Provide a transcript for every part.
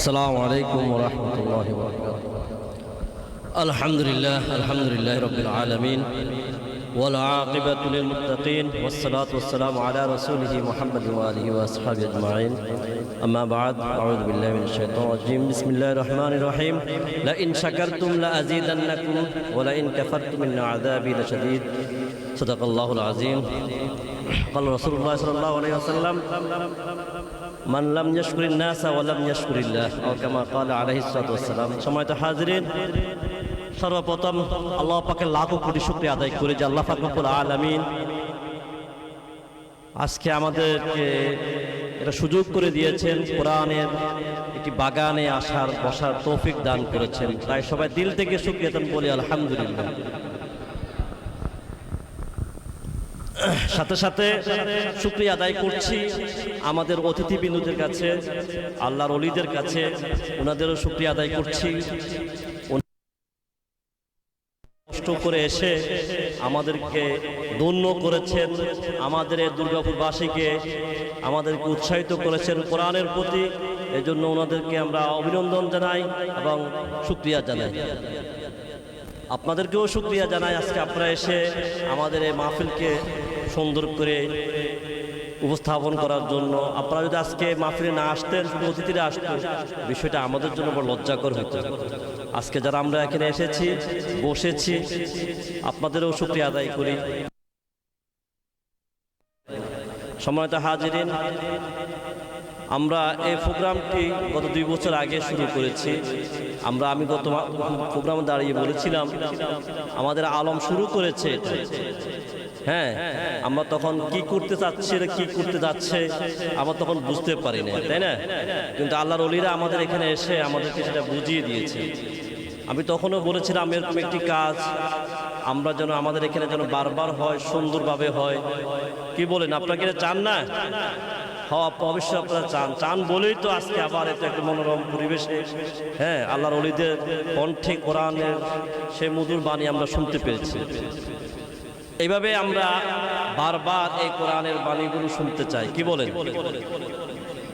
السلام عليكم ورحمة الله وبركاته. الحمد لله الحمد لله رب العالمين والعاقبة للمتقين والصلاة والسلام على رسوله محمد وآله وأصحابه أجمعين. أما بعد أعوذ بالله من الشيطان الرجيم. بسم الله الرحمن الرحيم. لئن شكرتم لأزيدنكم ولئن كفرتم إن عذابي لشديد. صدق الله العظيم. قال رسول الله صلى الله عليه وسلم মান লাম ইয়াশকুরিন নাসা ওয়া লাম ইয়াশকুরিল্লাহ আও কামা ক্বালা আলাইহিস সালাতু ওয়াসসালাম। সময়ত হাজিরিন, সর্বপ্রথম আল্লাহ পাকের লাখো কোটি শুকরিয়া আদায় করে যে আল্লাহ পাক রব্বুল আলামিন আজকে আমাদেরকে এটা সুযোগ করে দিয়েছেন, কোরআনের একটি বাগানে আসার, বসার তৌফিক দান করেছেন। তাই সবাই দিল থেকে শুকরিয়া বলি আলহামদুলিল্লাহ। সাথে সাথে শুক্রিয়া আদায় করছি আমাদের অতিথিবৃন্দদের কাছে, আল্লাহর অলিদের কাছে, ওনাদেরও শুক্রিয়া আদায় করছি। কষ্ট করে এসে আমাদেরকে ধন্য করেছেন, আমাদের দুর্গাপুরবাসীকে আমাদেরকে উৎসাহিত করেছেন কোরআনের প্রতি। এই জন্য ওনাদেরকে আমরা অভিনন্দন জানাই এবং শুক্রিয়া জানাই। আপনাদেরকেও শুক্রিয়া জানাই আজকে আপনারা এসে আমাদের এই মাহফিলকে সুন্দর করে উপস্থাপন করার জন্য। আপনারা যদি আজকে মাহফিলে না আসতেন অতিথিরা আসতেন বিষয়টা আমাদের জন্য বড় লজ্জাকর হতো। আজকে যারা আমরা এখানে এসেছি, বসেছি, আপনাদেরও শুক্রিয়া আদায় করি। সময়টা হাজিরিন, আমরা এই প্রোগ্রামটি গত দুই বছর আগে শুরু করেছি। আমরা আমি গত প্রোগ্রামে দাঁড়িয়ে বলেছিলাম, আমাদের আলম শুরু করেছে। হ্যাঁ আমরা তখন কি করতে চাচ্ছি কি করতে যাচ্ছে, আমরা তখন বুঝতে পারি না তাই না? কিন্তু আল্লাহর অলিরা আমাদের এখানে এসে আমাদেরকে সেটা বুঝিয়ে দিয়েছে। আমি তখনও বলেছিলাম, এরকম একটি কাজ, আমরা যেন আমাদের এখানে যেন বারবার হয়, সুন্দরভাবে হয়। কি বলেন আপনাকে এটা চান না? হওয়া অবশ্যই আপনারা চান। চান বলেই তো আজকে আবার এটা একটা মনোরম পরিবেশে। হ্যাঁ আল্লাহর অলিদের কণ্ঠে কোরআনের সে মধুর বাণী আমরা শুনতে পেরেছি এইভাবে আমরা বারবার এই কোরআনের বাণীগুলো শুনতে চাই। কি বলেন?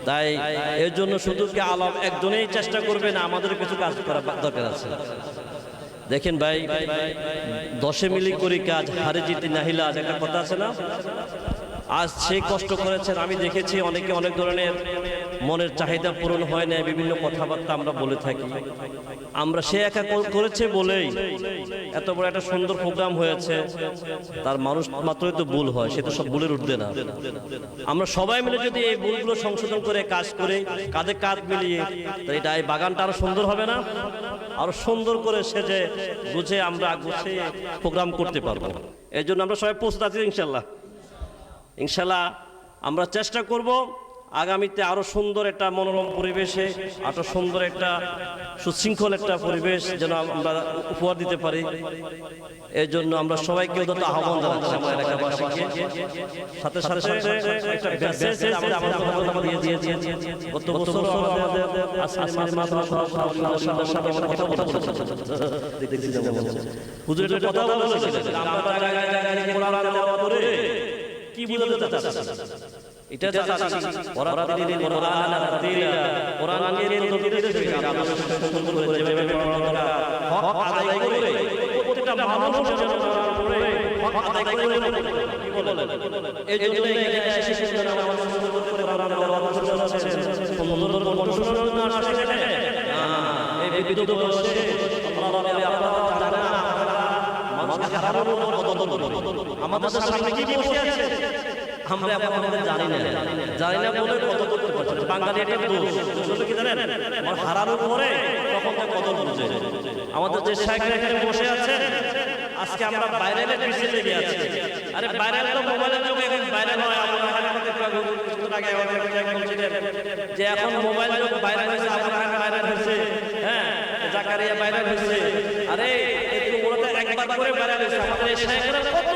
তাই এর জন্য শুধু কি আলম একজনেই চেষ্টা করবে না আমাদের কিছু কাজ করা দরকার আছে? দেখেন ভাই, দশে মিলি করি কাজ, হারে জিতি নাহিলা একটা কথা আছে না? আজ সে কষ্ট করেছেন, আমি দেখেছি অনেকে অনেক ধরনের মনের চাহিদা পূরণ হয় না বিভিন্ন কথাবার্তা আমরা বলে থাকি। আমরা সে একা করেছে বলেই এত বড় একটা সুন্দর প্রোগ্রাম হয়েছে, তার মানুষ মাত্রই তো ভুল হয়, সে তো সব ভুলের উঠবে না। আমরা সবাই মিলে যদি এই ভুলগুলো সংশোধন করে, কাজ করে, কাঁধে কাঁধ মিলিয়ে এটা এই বাগানটা আরও সুন্দর হবে না? আরও সুন্দর করে সেজে বুঝে আমরা গুছিয়ে প্রোগ্রাম করতে পারব। এই জন্য আমরা সবাই প্রস্তুত আছি ইনশাল্লাহ ইনশাল্লাহ আমরা চেষ্টা করব আগামীতে আরও সুন্দর একটা মনোরম পরিবেশে আরও সুন্দর একটা সুশৃঙ্খল একটা পরিবেশ যেন আমরা উপহার দিতে পারি এই জন্য আমরা সবাইকে আহ্বান জানাচ্ছি আমার এলাকাবাসীকে সাথে সাথে সাথে একটা মেসেজ আমাদের আমাদের দিয়ে দিয়ে দিয়ে গত বছর আমাদের আসমানের সাথে আমরা কথা বলেছি দেখতেছি যেমন কথা বলেছিলেন আমরা জায়গায় জায়গায় কোরআন দেওয়া করে কি বুঝাতে চাচ্ছেন? এটা চাচ্ছি ওরা দিদি কোরআন তাতিলা কোরআন নিয়ে তো দিতে দিতে আমরা সুন্দর করে যেভাবে পড়াশোনা হক আদায় করে প্রত্যেকটা মানুষ যেন কোরআন পড়ে হক আদায় করে কি বলেন? এই জন্য এখানে এসে সুন্দর আমার সুন্দর করে কোরআন দেওয়া শুনছেন সুন্দর করে না সেখানে এই বিদ্যুৎ বসে আল্লাহ আপনারা জানেন মানুষকে হারানোর আমাদের সামনে কি বসে আছে আমরা এখন আমাদের জানি না। জানি না বলে কত করতে পারছি। বাঙালি একটা দোষ। দোষ কি জানেন? আমার হারানোর পরে তখন তার কদর বুঝে আমাদের যে সাইকেল এখানে বসে আছেন আজকে আমরা বাইরের পিছিয়ে লেগে আছি। আরে বাইরের তো মোবাইলের যুগে এখন ভাইরাল হয় আমরা আগে বলছিলেন যে এখন মোবাইল যুগ ভাইরাল হয়েছে এখানে ভাইরাল হয়েছে। হ্যাঁ জাকারিয়া ভাইরাল হয়েছে। আরে, একটু ওরা একবার করে ভাইরাল হয়েছে। আমাদের সাইকেলের কতবার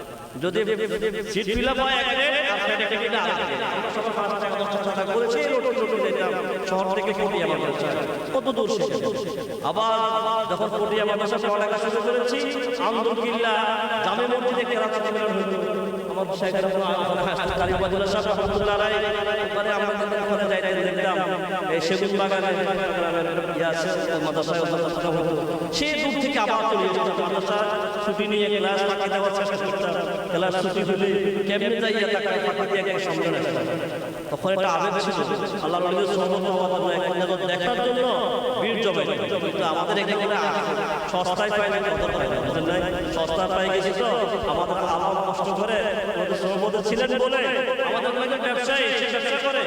যদি সিট ফিল আপ হয় এক শহর থেকে কত দূর আবার মাদ্রাসা পড়ালেখা শুরু করেছি আন্দরকিল্লা জামে মসজিদে আমার যাইতে দেখতাম এই সেগুন বাগানে আবার চলে মাদ্রাসা। ছুটি নিয়ে ক্লাস ক্লাস ছুটি হলে কেমনে যাইয়া তাকে ফাঁকি দিয়ে একবার সম্মেলন আসতাম তখন একটা আবেগ ছিল। আল্লাহ নবীর সহমত হওয়ার জন্য এক নজর দেখার জন্য বীর জমে কিন্তু আমাদের এখানে সস্তায় পাই না কত পাই না বুঝলেন নাই? সস্তা পাই গেছি তো, আমাদের আল্লাহ কষ্ট করে আমাদের সহমত ছিলেন বলে আমাদের অনেক ব্যবসায়ী সে ব্যবসা করে।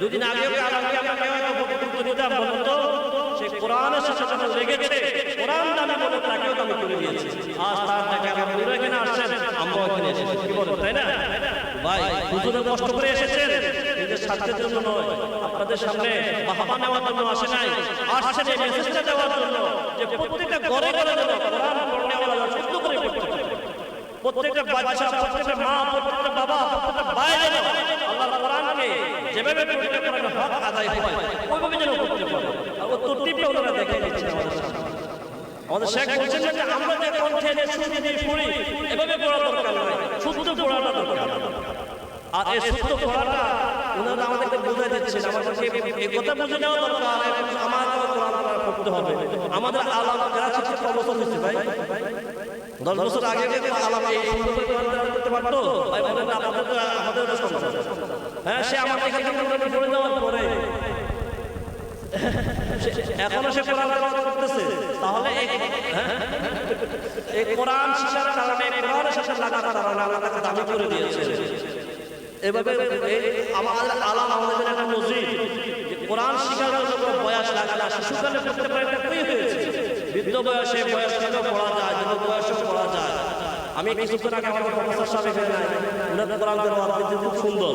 দুদিন আগে ওকে আগামী আমরা কেউ একটা বক্তব্য দিতাম বলুন তো? সে কোরআনের সাথে লেগেছে, কোরআন দামি বলে তাকেও দামি করে দিয়েছে। আজ তার টাকা আপনারা এখানে আসছেন আমরাও এখানে এসেছি কি বলেন তাই না? ভাই হুজুরে কষ্ট করে এসেছেন। নিজের স্বার্থের জন্য নয় আপনাদের সামনে বাহবা নেওয়ার জন্য আসে নাই। আসছেন এই মেসেজটা দেওয়ার জন্য যে প্রত্যেকটা ঘরে ঘরে যেন কোরআন পড়নেওয়ালা শুদ্ধ করে পড়তে প্রত্যেকটা বাচ্চা প্রত্যেকটা মা প্রত্যেকটা বাবা প্রত্যেকটা ভাই যেন আল্লাহর কোরআনকে যেভাবে পড়তে পারেন হক আদায় হয় ওইভাবে যেন করতে পারে। আর ও তরতিবটা ওনারা দেখে দিচ্ছেন আমাদের সামনে। আমাদের শেখ বলছেন যে আমরা যে কণ্ঠে যে শুনে দিয়ে পড়ি এভাবে পড়া দরকার নয় শুদ্ধ আর এই শুদ্ধ পড়াটা ওনারা আমাদেরকে বোঝাই দিচ্ছেন আমাদেরকে কথা বুঝে নেওয়া দরকার আমাদের কোরআন পড়া করতে হবে। আমাদের আলাম যারা শিক্ষা কর্মসূচি হচ্ছে ভাই, দশ বছর আগে আলাম এই করতে পারতো আমাদের আমাদের হ্যাঁ সে আমাকে এখানে পড়ে যাওয়ার পরে এখনও সে কোরআন করতেছে। তাহলে এই হ্যাঁ? কোরআন শিক্ষার কারণে কারণে আল্লাহ তাকে করে দিয়েছে। এভাবে আলাম আমাদের একটা মসজিদ কোরআন শিখার জন্য বয়স লাগে না শিশুকালে পারে, এটা কি হয়েছে? বৃদ্ধ বয়সে বয়স থেকেও পড়া যায় যুবক বয়সেও পড়া যায়। আমি কিছুক্ষণ আগে আমার প্রফেসর সাহেব এখানে কোরআন খুব সুন্দর।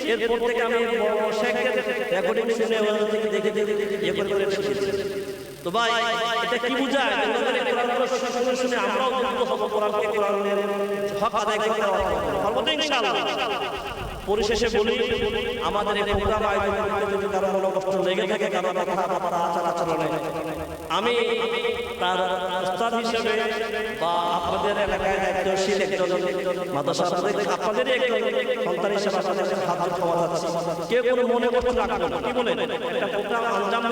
এরপর থেকে আমি রেকর্ডিং শুনে দেখে দেখে করে তো ভাই, এটা কি পরিশেষে বলি, আমাদের এই প্রোগ্রাম আয়োজন করতে যদি কারও কোনো কষ্ট লেগে থাকে, কারও কথাবার্তা আচার আচরণে আমি তার উস্তাদ হিসেবে বা আপনাদের এলাকায় দায়িত্বশীল একজন মাদ্রাসা আপনাদের একজন সন্তান হিসেবে আপনাদের হাত ক্ষমা কেউ কোনো মনে করতে রাখবেন। কি বলেন একটা প্রোগ্রাম আঞ্জাম